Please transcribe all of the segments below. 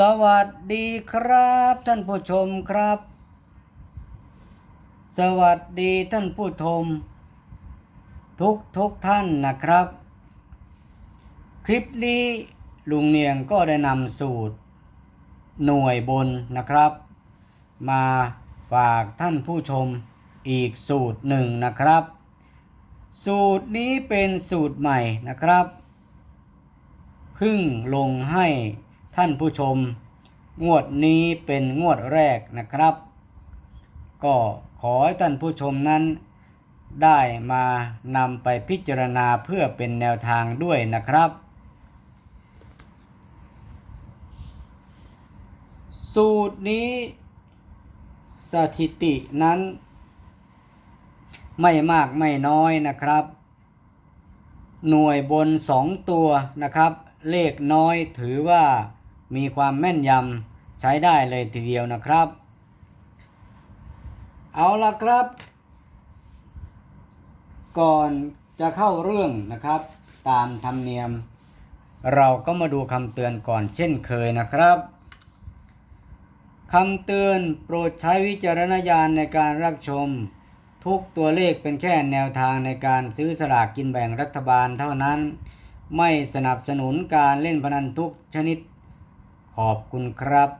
สวัสดีครับท่านผู้ชมครับ สวัสดีท่านผู้ชม ทุกทุกท่านนะครับ คลิปนี้ลุงเนียงก็ได้นำสูตร หน่วยบนนะครับ มาฝากท่านผู้ชมอีกสูตรหนึ่งนะครับ สูตรนี้เป็นสูตรใหม่นะครับ พึ่งลงให้ ท่านผู้ชม งวดนี้เป็นงวดแรกนะครับ ก็ขอให้ท่านผู้ชมนั้น ได้มานำไปพิจารณาเพื่อเป็นแนวทางด้วยนะครับ สูตรนี้สถิตินั้น ไม่มากไม่น้อยนะครับ หน่วยบน 2 ตัวนะครับ เลขน้อยถือว่า มีความแม่นยำใช้ได้เลยทีเดียวนะครับ เอาละครับ ก่อนจะเข้าเรื่องนะครับ ตามธรรมเนียม เราก็มาดูคำเตือนก่อนเช่นเคยนะครับคำเตือนโปรดใช้วิจารณญาณในการรับชม ทุกตัวเลขเป็นแค่แนวทางในการซื้อสลากกินแบ่งรัฐบาลเท่านั้น ไม่สนับสนุนการเล่นพนันทุกชนิด ขอบคุณครับ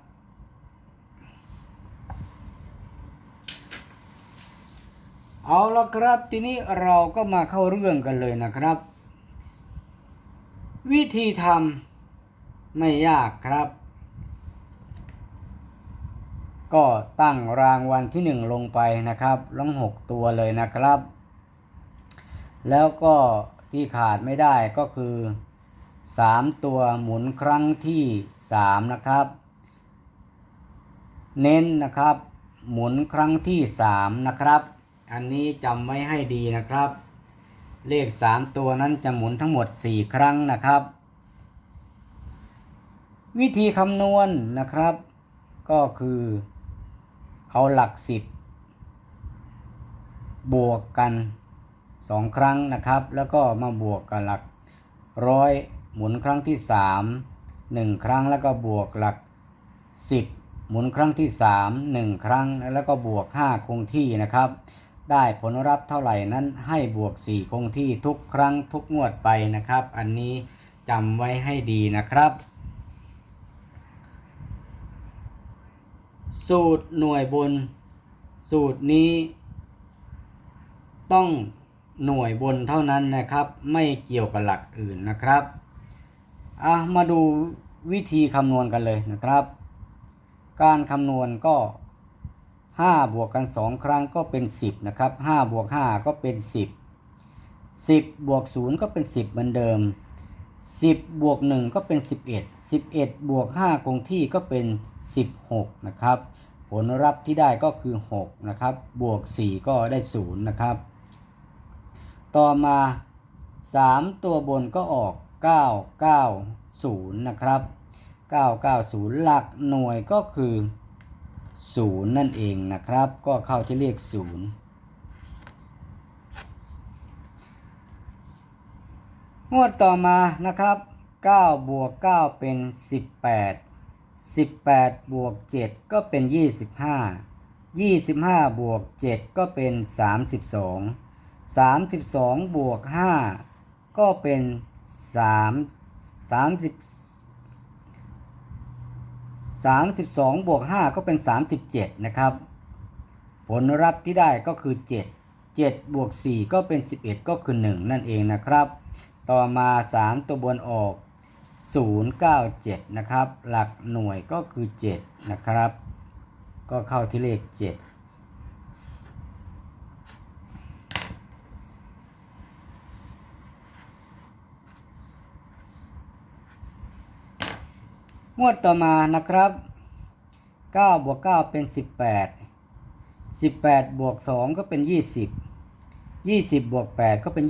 เอาละครับ ทีนี้เราก็มาเข้าเรื่องกันเลยนะครับ วิธีทำไม่ยากครับ ก็ตั้งรางวัลที่หนึ่งลงไปนะครับลงหกตัวเลยนะครับ แล้วก็ที่ขาดไม่ได้ก็คือ 3ตัวหมุนครั้งที่3นะครับ เน้นนะครับ หมุนครั้งที่3นะครับ อันนี้จำไว้ให้ดีนะครับ เลข3ตัวนั้นจะหมุนทั้งหมด4ครั้งนะครับ วิธีคำนวณนะครับ ก็คือเอาหลัก10บวกกัน2ครั้งนะครับ แล้วก็มาบวกกับหลักร้อย หมุนครั้งที่ 3 1 ครั้งแล้วก็บวกหลัก 10 หมุนครั้งที่ 3 1 ครั้งแล้วก็บวก 5 คงที่นะครับ ได้ผลลัพธ์เท่าไหร่นั้นให้บวก 4 คงที่ทุกครั้งทุกงวดไปนะครับ อันนี้จำไว้ให้ดีนะครับ สูตรหน่วยบน สูตรนี้ ต้องหน่วยบนเท่านั้นนะครับ ไม่เกี่ยวกับหลักอื่นนะครับ อะมาดูวิธีคำนวณกันเลยนะครับ การคำนวณก็ 5 บวกกัน 2 ครั้งก็เป็น 10 นะครับ 5 บวก 5 ก็เป็น 10 10 บวก 0 ก็เป็น 10 เหมือนเดิม 10 บวก 1 ก็เป็น 11 11 บวก 5 คงที่ก็เป็น 16 นะครับ ผลลัพธ์ที่ได้ก็คือ 6 นะครับ บวก 4 ก็ได้ 0 นะครับ ต่อมา 3 ตัวบนก็ออก 990 นะครับ 990 หลักหน่วยก็คือ 0 นั่นเองนะครับ ก็เข้าที่เลข 0 งวดต่อมานะครับ9บวก9เป็น 18 18 บวก 7 ก็เป็น 25 25 บวก 7 ก็เป็น 32 32 บวก 5 ก็เป็น สามสามสิบสามสิบสองบวกห้าก็เป็นสามสิบเจ็ดนะครับ ผลรับที่ได้ก็คือเจ็ดเจ็ดบวกสี่ก็เป็นสิบเอ็ดก็คือหนึ่งนั่นเองนะครับ ต่อมาสามตัวบนออกศูนย์เก้าเจ็ดนะครับ หลักหน่วยก็คือเจ็ดนะครับ ก็เข้าที่เลขเจ็ด งวดต่อมานะครับ9บวก9เป็น 18 18บวก2ก็เป็น 20 20บวก8ก็เป็น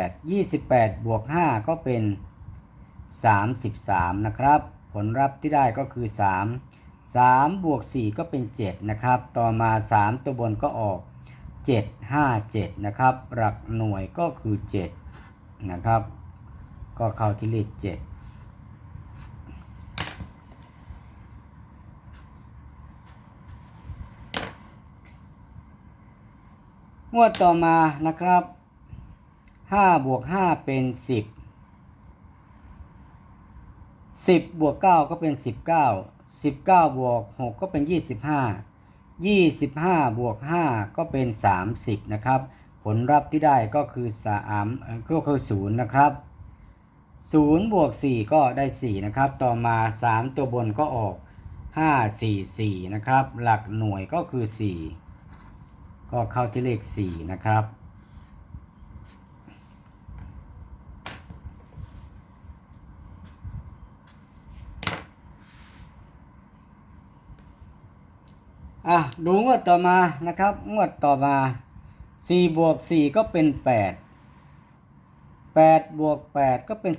28 28บวก5ก็เป็น 33 นะครับ ผลลัพธ์ที่ได้ก็คือ 3 3บวก4ก็เป็น 7 นะครับ ต่อมา 3 ตัวบนก็ออก 7 5 7 นะครับ หลักหน่วยก็คือ 7 นะครับ ก็เข้าที่เลข7 งวดต่อมานะครับ5บวก5เป็น 10 10บวก9ก็เป็น 19 19บวก6ก็เป็น 25 25บวก5ก็เป็น 30 นะครับ ผลลัพธ์ที่ได้ก็คือ3เอ่อก็คือ 0 นะครับ0บวก4ก็ได้ 4 นะครับ ต่อมา 3 ตัวบนก็ออก 5 4 4 นะครับ หลักหน่วยก็คือ 4 ก็เข้าที่เลข 4 นะครับ อะ ดูงวดต่อมานะครับ งวดต่อมา 4 บวก 4 ก็เป็น 8 8 บวก 8 ก็เป็น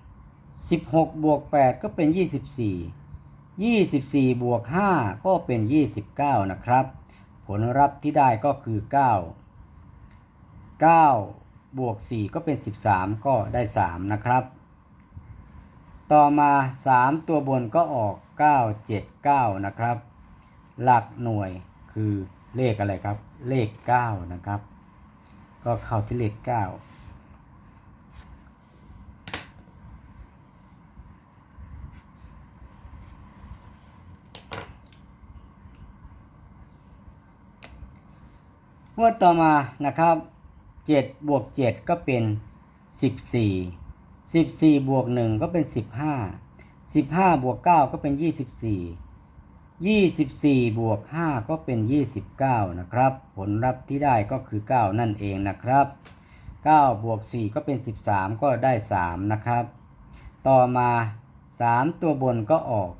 16 16 บวก 8 ก็เป็น 24 24 บวก 5 ก็เป็น 29 นะครับ ผลลัพธ์ที่ได้ก็คือ 9 9 บวก 4 ก็เป็น 13 ก็ได้ 3 นะครับ ต่อมา 3 ตัวบนก็ออก 9 7 9 นะครับ หลักหน่วยคือเลขอะไรครับ เลข 9 นะครับ ก็เข้าที่เลข 9 งวดต่อมานะครับ7บวก7ก็เป็น 14 14บวก1ก็เป็น 15 15บวก9ก็เป็น 24 24บวก5ก็เป็น 29 นะครับ ผลลัพธ์ที่ได้ก็คือ 9 นั่นเองนะครับ9บวก4ก็เป็น 13 ก็ได้ 3 นะครับ ต่อมา 3 ตัวบนก็ออก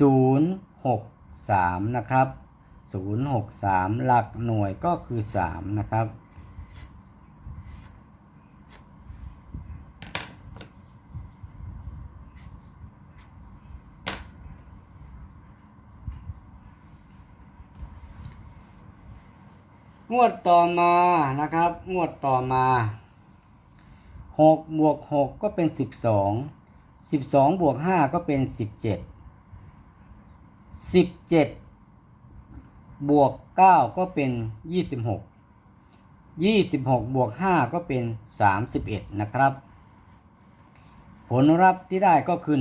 0 6 3 นะครับ 063 หลักหน่วยก็คือ 3 นะครับ งวดต่อมานะครับ งวดต่อมา6บวก6ก็เป็น 12 12บวก5ก็เป็น 17 17 บวก 9 ก็เป็น 26 26 บวก 5 ก็เป็น 31 นะครับ ผลลัพธ์ที่ได้ก็คือ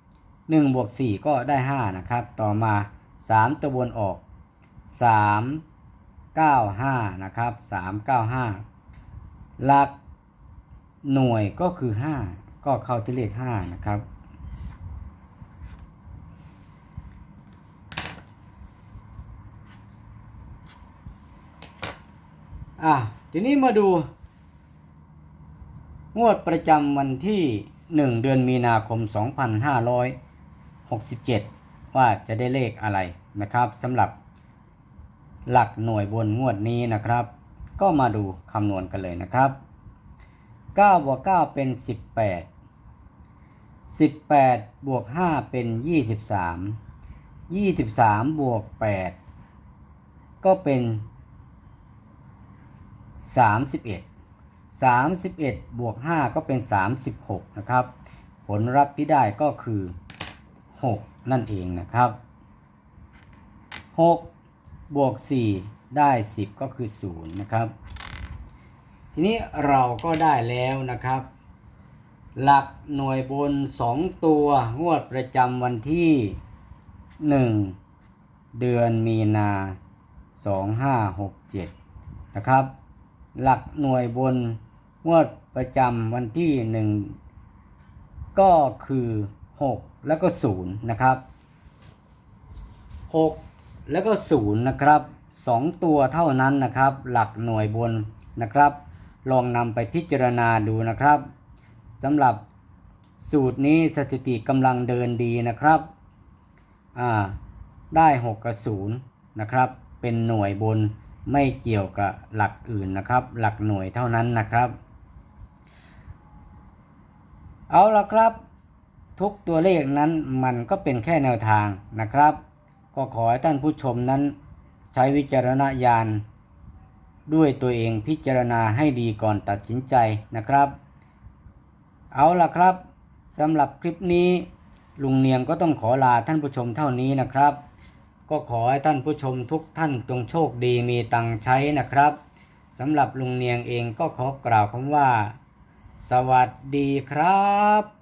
1 1 บวก 4 ก็ได้ 5 นะครับ ต่อมา 3 ตัวบนออก 3 9 5 นะครับ 3 9 5 หลักหน่วยก็คือ 5 ก็เข้าที่เลข 5 นะครับ อะทีนี้มาดูงวดประจำวันที่ 1 เดือนมีนาคม 2567 ว่าจะได้เลขอะไรนะครับสำหรับหลักหน่วยบนงวดนี้นะครับ ก็มาดูคำนวณกันเลยนะครับ9บวก9เป็น 18 18 บวก 5 เป็น 23 23 บวก 8 ก็เป็น 31 31 บวก 5 ก็เป็น 36 นะครับ ผลลัพธ์ที่ได้ก็คือ 6 นั่นเองนะครับ 6 บวก 4 ได้ 10 ก็คือ 0 นะครับ ทีนี้เราก็ได้แล้วนะครับ หลักหน่วยบน 2 ตัวงวดประจำวันที่ 1 เดือนมีนา 2567 นะครับ หลักหน่วยบนงวดประจำวันที่ 1 ก็คือ 6 แล้วก็ 0 นะครับ 6 แล้วก็ 0 นะครับ 2 ตัวเท่านั้นนะครับ หลักหน่วยบนนะครับ ลองนำไปพิจารณาดูนะครับสำหรับสูตรนี้สถิติกำลังเดินดีนะครับ อ่า ได้ 6 กับ 0 นะครับ เป็นหน่วยบน ไม่เกี่ยวกับหลักอื่นนะครับ หลักหน่วยเท่านั้นนะครับ เอาละครับ ทุกตัวเลขนั้นมันก็เป็นแค่แนวทางนะครับ ก็ขอให้ท่านผู้ชมนั้น ใช้วิจารณญาณด้วยตัวเองพิจารณาให้ดีก่อนตัดสินใจนะครับ เอาละครับสำหรับคลิปนี้ลุงเนียงก็ต้องขอลาท่านผู้ชมเท่านี้นะครับ ก็ขอให้ท่านผู้ชมทุกท่านจงโชคดีมีตังค์ใช้นะครับสำหรับลุงเนียงเองก็ขอกล่าวคำว่า สวัสดีครับ